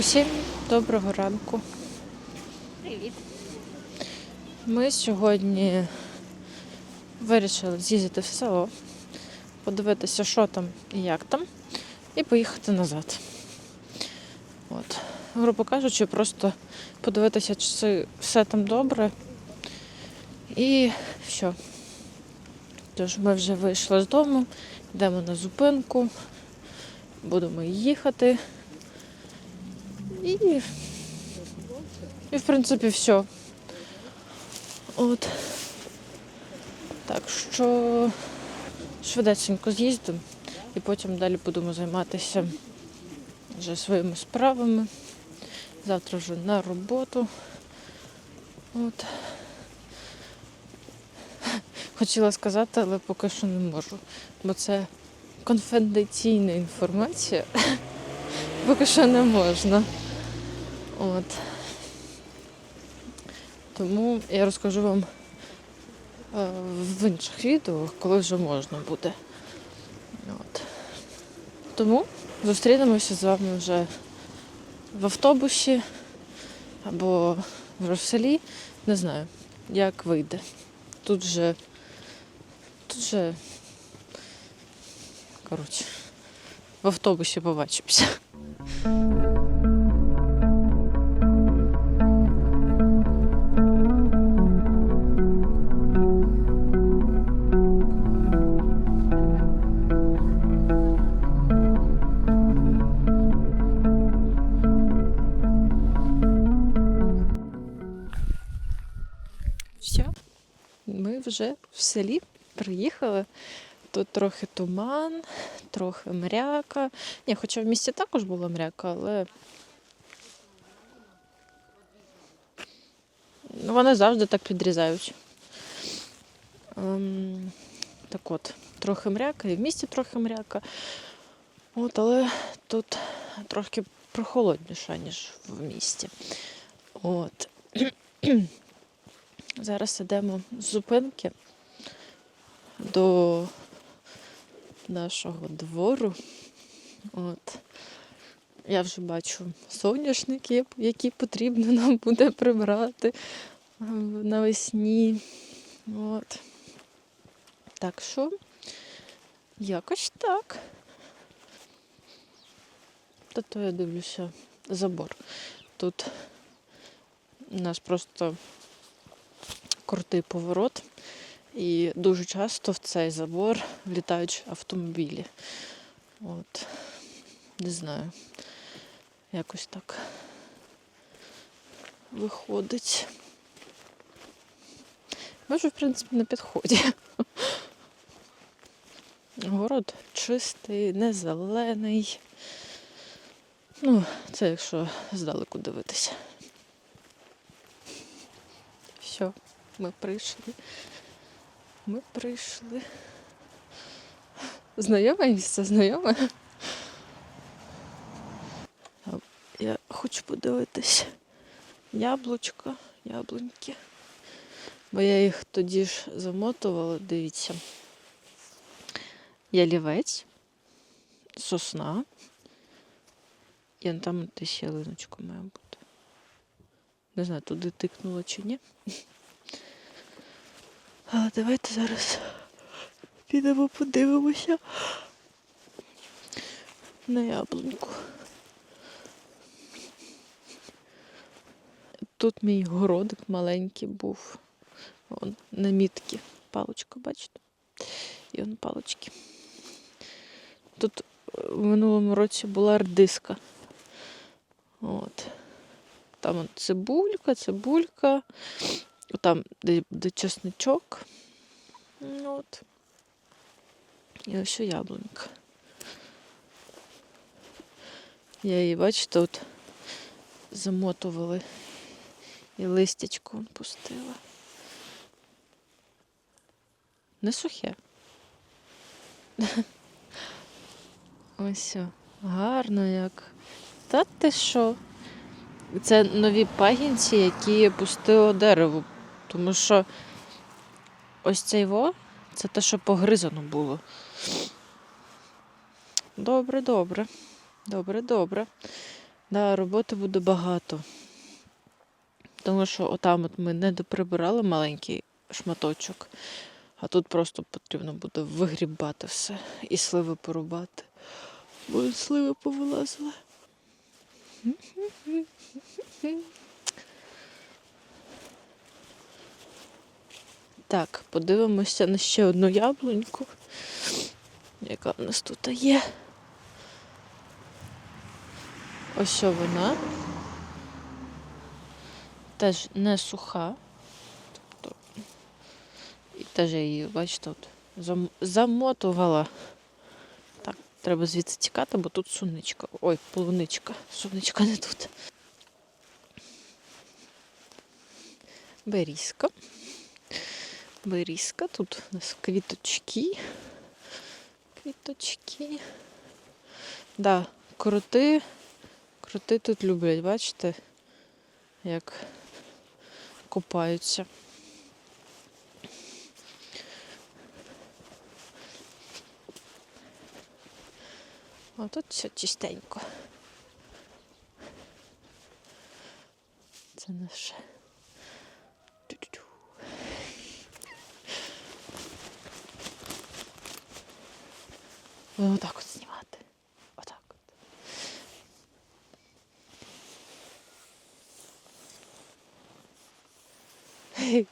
Усім доброго ранку. Привіт. Ми сьогодні вирішили з'їздити в село, подивитися, що там і як там, і поїхати назад. От. Грубо кажучи, просто подивитися, чи все там добре. І все. Тож ми вже вийшли з дому, йдемо на зупинку, будемо їхати. І, і в принципі, все. От. Так що швидесенько з'їздимо і потім далі будемо займатися вже своїми справами. Завтра вже на роботу. От. Хотіла сказати, але поки що не можу, бо це конфіденційна інформація. Поки що не можна. От. Тому я розкажу вам е, в інших відео, коли вже можна буде. От. Тому зустрінемося з вами вже в автобусі або в селі. Не знаю, як вийде. Тут же. Тут же. Коротше, в автобусі побачимося. В селі приїхали. Тут трохи туман, трохи мряка. Ні, хоча в місті також була мряка, але ну, вони завжди так підрізають. Ем, так от, трохи мряка, і в місті трохи мряка. От, але тут трохи прохолодніше, ніж в місті. От. Зараз йдемо з зупинки до нашого двору. От. Я вже бачу соняшники, які потрібно нам буде прибрати е, навесні. От. Так що, якось так. Та то я дивлюся забор. Тут у нас просто крутий поворот. І дуже часто в цей забор влітають автомобілі. От, не знаю, якось так виходить. Може, в принципі, на підході. Город чистий, не зелений. Ну, це якщо здалеку дивитися. Все, ми прийшли. Ми прийшли. Знайоме місце, знайоме. Я хочу подивитись. Яблучко, яблуньки. Бо я їх тоді ж замотувала, дивіться. Ялівець, сосна. І там десь ялиночка має бути. Не знаю, туди тикнула чи ні. Але давайте зараз підемо подивимося на яблуньку. Тут мій городик маленький був. Вон на мітки. Палочка, бачите? І он палочки. Тут е, в минулому році була редиска. От. Там от цибулька, цибулька. Там, де, де чесничок. Ну, От. І ось що яблунька. Я її, бачите, от замотували і листячко он пустила. Не сухе. Ось, гарно як. Та ти що? Це нові пагінці, які пустило дерево. Тому що ось цей во, це те, що погризано було. Добре, добре. Добре, добре. Да, роботи буде багато. Тому що отам от ми не доприбирали маленький шматочок, а тут просто потрібно буде вигрібати все і сливи порубати. Бо сливи повилазили. Так, подивимося на ще одну яблуньку, яка в нас тут є. Ось вона. Теж не суха. Тобто, і теж я її, бачите, от, зам- замотувала. Так, треба звідси тікати, бо тут суничка. Ой, полуничка. Суничка не тут. Берізка. Берізка. Тут у нас квіточки. Квіточки. Да, крути. Крути тут люблять, бачите, як купаються. А тут все чистенько. Це наше. Ну, Отак от знімати. Отак от. Гей.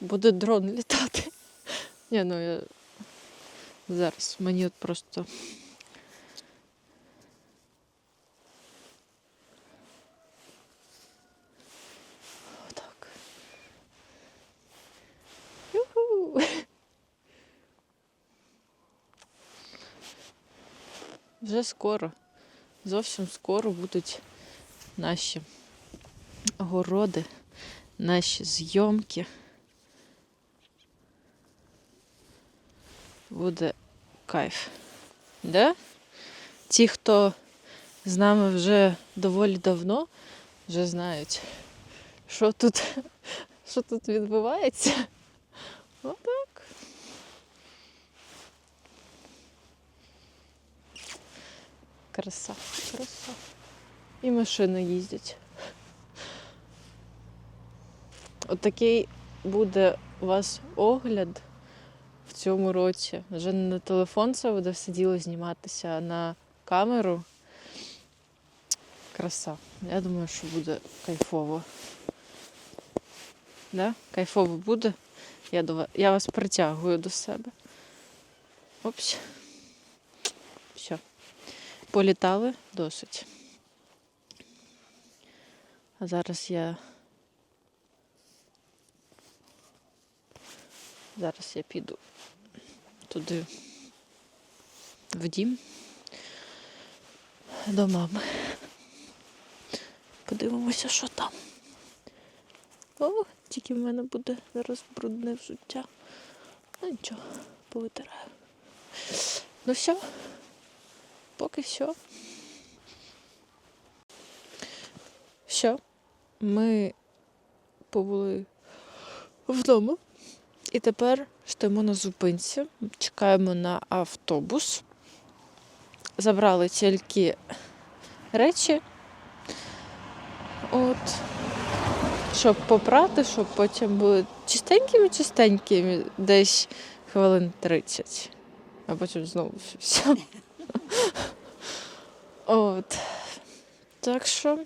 Буде дрон літати. Ні, ну я зараз мені от просто. Отак. Юху. Скоро, зовсім скоро будуть наші городи, наші зйомки. Буде кайф. Да? Ті, хто з нами вже доволі давно, вже знають, що тут, що тут відбувається. Отак. Краса, краса. І машини їздять. Отакий буде у вас огляд в цьому році. Вже не на телефон це буде все діло зніматися, а на камеру. Краса. Я думаю, що буде кайфово. Да? Кайфово буде. Я, до вас, я вас притягую до себе. Опс. Політали досить. А зараз я. Зараз я піду туди в дім до мами. Подивимося, що там. О, тільки в мене буде зараз брудне взуття. Ну нічого, повитираю. Ну все, поки все. Все, ми побули вдома. І тепер стоїмо на зупинці, чекаємо на автобус. Забрали тільки речі. От. Щоб попрати, щоб потім були чистенькими-чистенькими десь хвилин 30. А потім знову все. От. Так що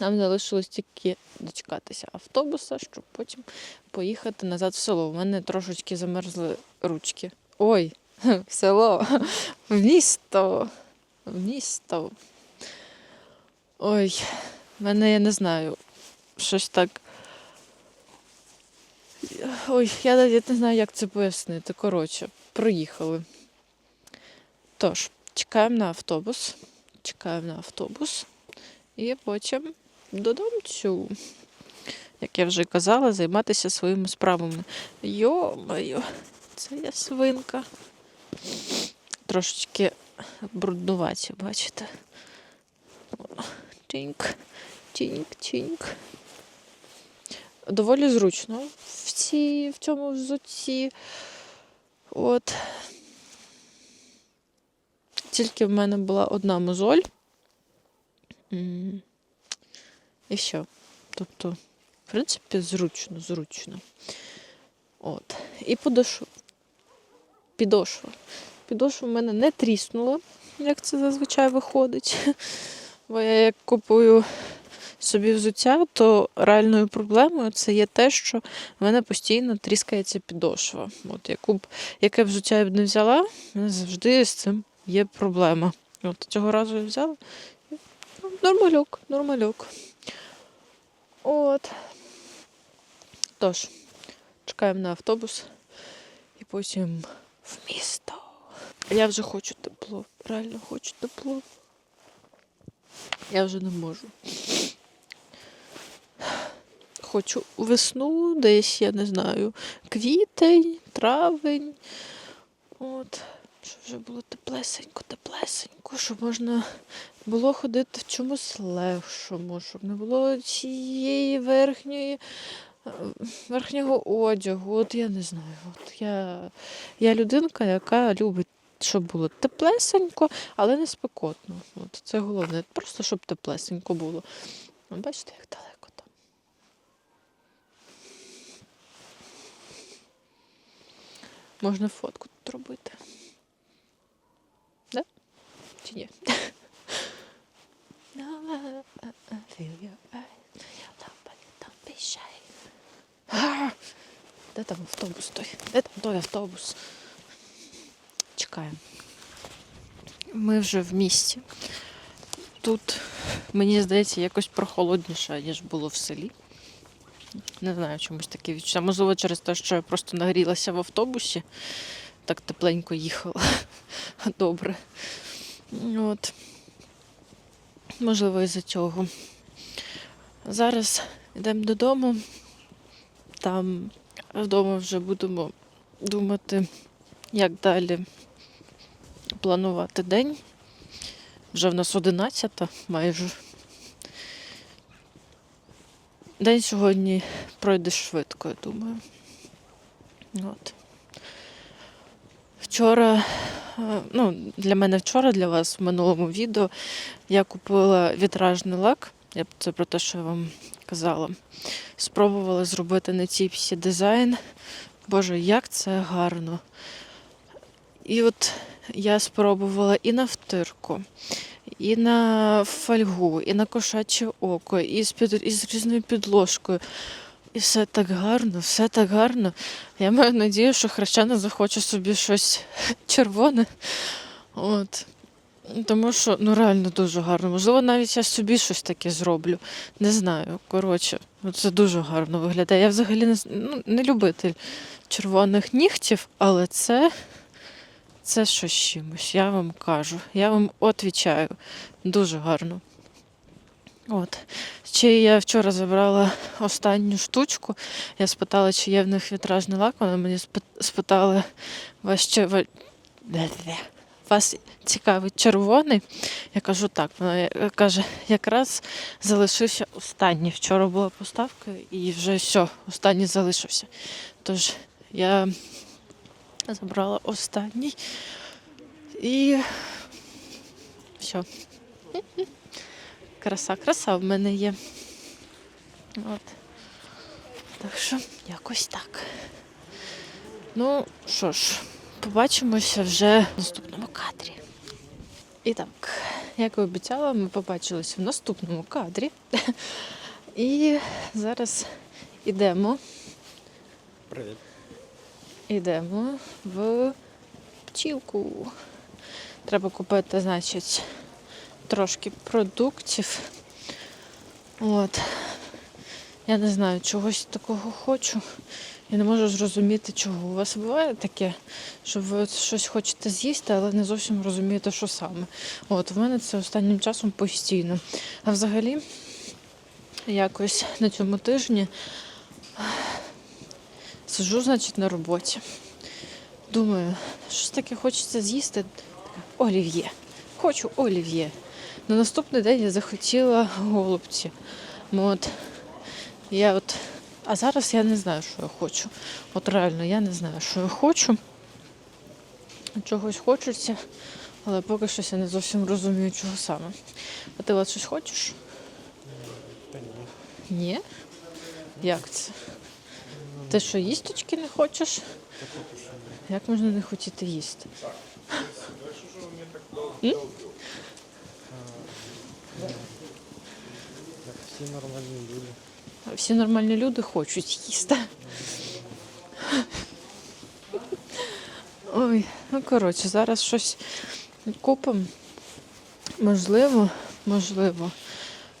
нам залишилось тільки дочекатися автобуса, щоб потім поїхати назад в село. У мене трошечки замерзли ручки. Ой, в село, в місто, в місто. Ой, в мене я не знаю, щось так. Ой, я навіть не знаю, як це пояснити. Коротше, проїхали. Тож, чекаємо на автобус. Чекаємо на автобус. І потім додому. Як я вже казала, займатися своїми справами. Йо-моє, це я свинка. Трошечки бруднуваті, бачите? Тіньк, тіньк, тіньк. Доволі зручно в, цій, в цьому взутті. От. Тільки в мене була одна мозоль. І все. Тобто, в принципі, зручно, зручно. От. І подошва. Підошва. Підошва в мене не тріснула, як це зазвичай виходить. Бо я як купую собі взуття, то реальною проблемою це є те, що в мене постійно тріскається підошва. От яку б, яке взуття я б не взяла, завжди з цим є проблема. От цього разу я взяла. Нормальок, нормальок. От. Тож, чекаємо на автобус і потім в місто. Я вже хочу тепло, реально хочу тепло. Я вже не можу. Хочу весну, десь, я не знаю, квітень, травень. От, щоб було теплесенько, теплесенько, щоб можна було ходити в чомусь легшому, щоб не було цієї верхньої, верхнього одягу. От я не знаю. От я, я людинка, яка любить, щоб було теплесенько, але не спекотно. От це головне. Просто щоб теплесенько було. Бачите, як далеко там. Можна фотку тут робити. Да? Чи ні? Де там автобус той? Де там той автобус? Чекаємо. Ми вже в місті. Тут, мені здається, якось прохолодніше, ніж було в селі. Не знаю, чомусь таке відчуття. Можливо, через те, що я просто нагрілася в автобусі, так тепленько їхала. Добре. От. Можливо, із-за цього. Зараз йдемо додому. Там вдома вже будемо думати, як далі планувати день. Вже в нас 11 майже. День сьогодні пройде швидко, я думаю. От. Вчора, ну, для мене вчора, для вас в минулому відео я купила вітражний лак. Я Це про те, що я вам казала. Спробувала зробити на ціпсі дизайн. Боже, як це гарно. І от я спробувала і на втирку, і на фольгу, і на кошаче око, і з, під, і з різною підложкою. І все так гарно, все так гарно. Я маю надію, що хрещана захоче собі щось червоне. От. Тому що ну реально дуже гарно. Можливо, навіть я собі щось таке зроблю. Не знаю. Коротше, це дуже гарно виглядає. Я взагалі не, ну, не любитель червоних нігтів, але це, це щось чимось. Я вам кажу. Я вам отвічаю. Дуже гарно. От. Ще я вчора забрала останню штучку. Я спитала, чи є в них вітражний лак. Вони мені спит- спитали, вас ще вас цікавить червоний. Я кажу так. Вона каже, якраз залишився останній. Вчора була поставка і вже все, останній залишився. Тож я забрала останній і все. Краса, краса в мене є. От. Так що, якось так. Ну, що ж, побачимося вже в наступному кадрі. І так, як і обіцяла, ми побачилися в наступному кадрі. І зараз йдемо, Привіт. йдемо в пчілку. Треба купити, значить, трошки продуктів. От. Я не знаю, чогось такого хочу. Я не можу зрозуміти, чого. У вас буває таке, що ви щось хочете з'їсти, але не зовсім розумієте, що саме. От, в мене це останнім часом постійно. А взагалі, якось на цьому тижні сиджу, значить, на роботі. Думаю, щось таке хочеться з'їсти. Олів'є. Хочу олів'є. На наступний день я захотіла голубці. Ну, От. Я от... А зараз я не знаю, що я хочу. От реально, я не знаю, що я хочу. Чогось хочеться. Але поки щось я не зовсім розумію, чого саме. А ти от щось хочеш? Та ні. Ні? Як це? Ти що, їсточки не хочеш? Як можна не хотіти їсти? Як всі нормальні люди. Всі нормальні люди хочуть їсти. Ой, ну коротше, зараз щось купимо. Можливо, можливо,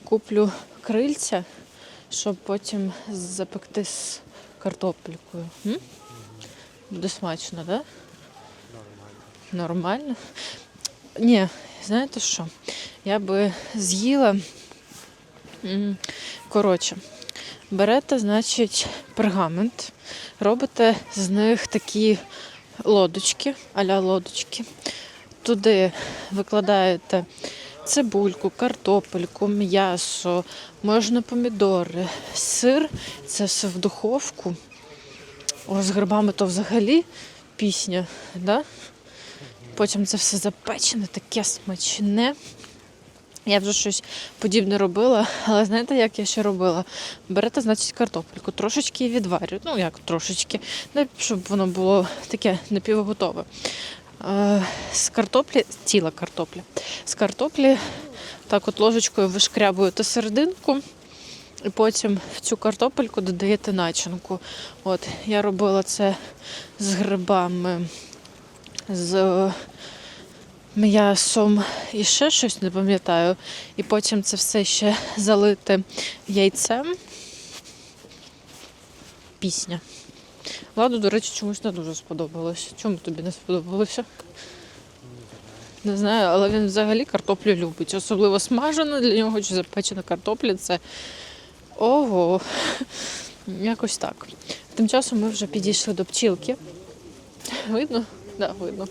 куплю крильця, щоб потім запекти з картопелькою. М? Буде смачно, так? Да? Нормально. Нормально. Ні, знаєте що? Я би з'їла. Коротше, берете, значить, пергамент, робите з них такі лодочки, аля лодочки. Туди викладаєте цибульку, картопельку, м'ясо, можна помідори, сир. Це все в духовку. О, з грибами то взагалі пісня, да? Потім це все запечене, таке смачне. Я вже щось подібне робила, але знаєте, як я ще робила? Берете, значить, картопельку, трошечки її. Ну, як трошечки, не щоб воно було таке напівготове. Е, З картоплі, ціла картопля. З картоплі так от ложечкою вишкрябуєте серединку, і потім в цю картопельку додаєте начинку. От, я робила це з грибами, з м'ясом і ще щось не пам'ятаю. І потім це все ще залити яйцем. Пісня. Владу, до речі, чомусь не дуже сподобалось. Чому тобі не сподобалося? Не знаю, але він взагалі картоплю любить. Особливо смажена для нього чи запечена картопля це ого. Якось так. Тим часом ми вже підійшли до пчілки. Видно? Да, видно.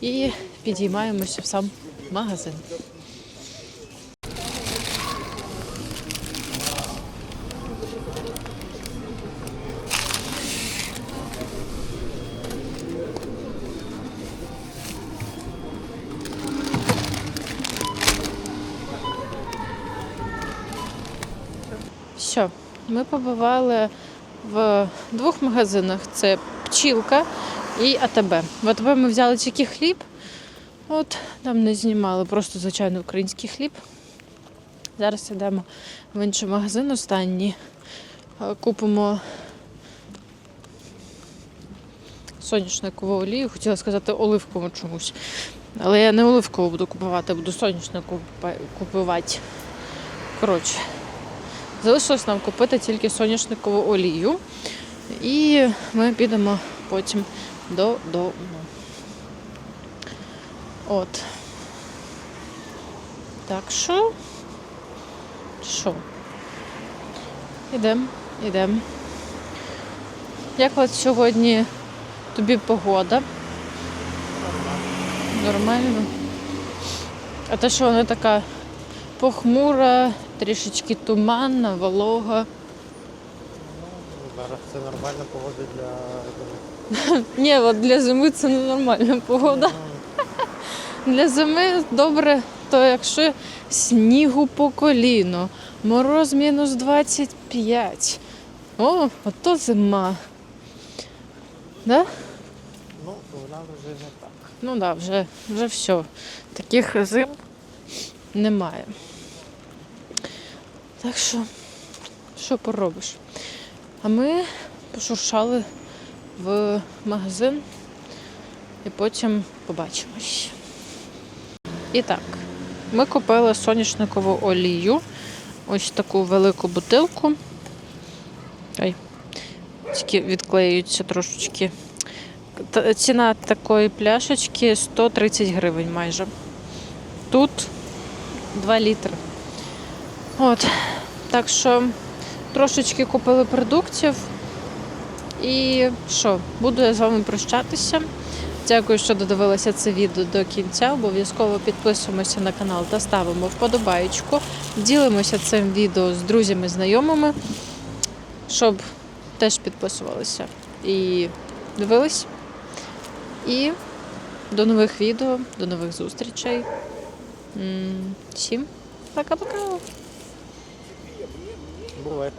І підіймаємося в сам магазин. Що, ми побували в двох магазинах: це пчілка і АТБ. В АТБ ми взяли тільки хліб. От там не знімали, просто звичайний український хліб. Зараз йдемо в інший магазин останній. Е, Купимо соняшникову олію, хотіла сказати оливкову чомусь. Але я не оливкову буду купувати, буду соняшникову купувати. Коротше, залишилось нам купити тільки соняшникову олію. І ми підемо потім додому. От. Так що. Що? Ідемо, ідемо. Як от сьогодні тобі погода? Нормально. А те, що вона така похмура, трішечки туманна, волога. Ну, зараз це нормальна погода для. Ні, от для зими це ненормальна погода. Для зими добре, то якщо снігу по коліно, мороз мінус 25. О, ото зима. Да? Ну, вона вже не так. Ну так, да, вже, вже все. Таких зим немає. Так що, що поробиш? А ми пошуршали в магазин і потім побачимось. І так, ми купили соняшникову олію. Ось таку велику бутилку. Ой, тільки відклеюються трошечки. Ціна такої пляшечки 130 гривень майже. Тут 2 літри. От. Так що трошечки купили продуктів. І що, буду я з вами прощатися. Дякую, що додивилися це відео до кінця. Обов'язково підписуємося на канал та ставимо вподобаєчку. Ділимося цим відео з друзями, знайомими, щоб теж підписувалися і дивились. І До нових відео, до нових зустрічей. Всім пока-пока. Буває.